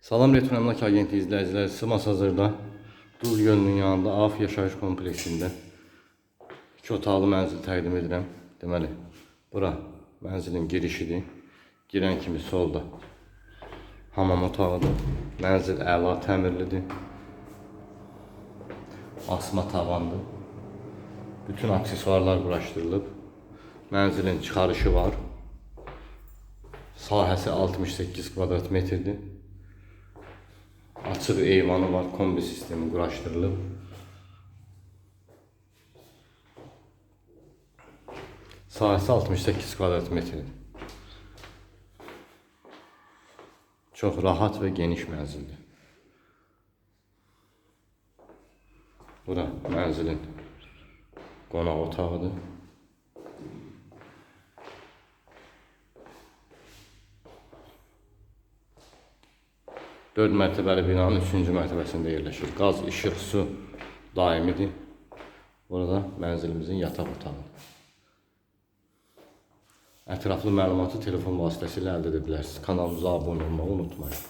Salam Retro Əmlak Agenti izləyicilər, Simas hazırda Duz gölünün yanında AF yaşayış kompleksində 2 otaqlı mənzil təqdim edirəm. Deməli, bura mənzilin girişidir. Girən kimi solda hamam otağıdır. Mənzil əla təmirlidir. Asma tavandır. Bütün aksesuarlar quraşdırılıb. Mənzilin çıxarışı var. Sahəsi 68 kvadrat metrdir. Açıq eyvanı var, kombi sistemi quraşdırılıb. Sahəsi 68 kvadrat metrdir. Çox rahat və geniş mənzildir. Bura mənzilin qonaq otağıdır. Dörd mərtəbəli binanın üçüncü mərtəbəsində yerləşir. Qaz, işıq, su daimidir. Burada mənzilimizin yataq otağıdır. Ətraflı məlumatı telefon vasitəsilə əldə edə bilərsiniz. Kanalımıza abunə olmağı unutmayın.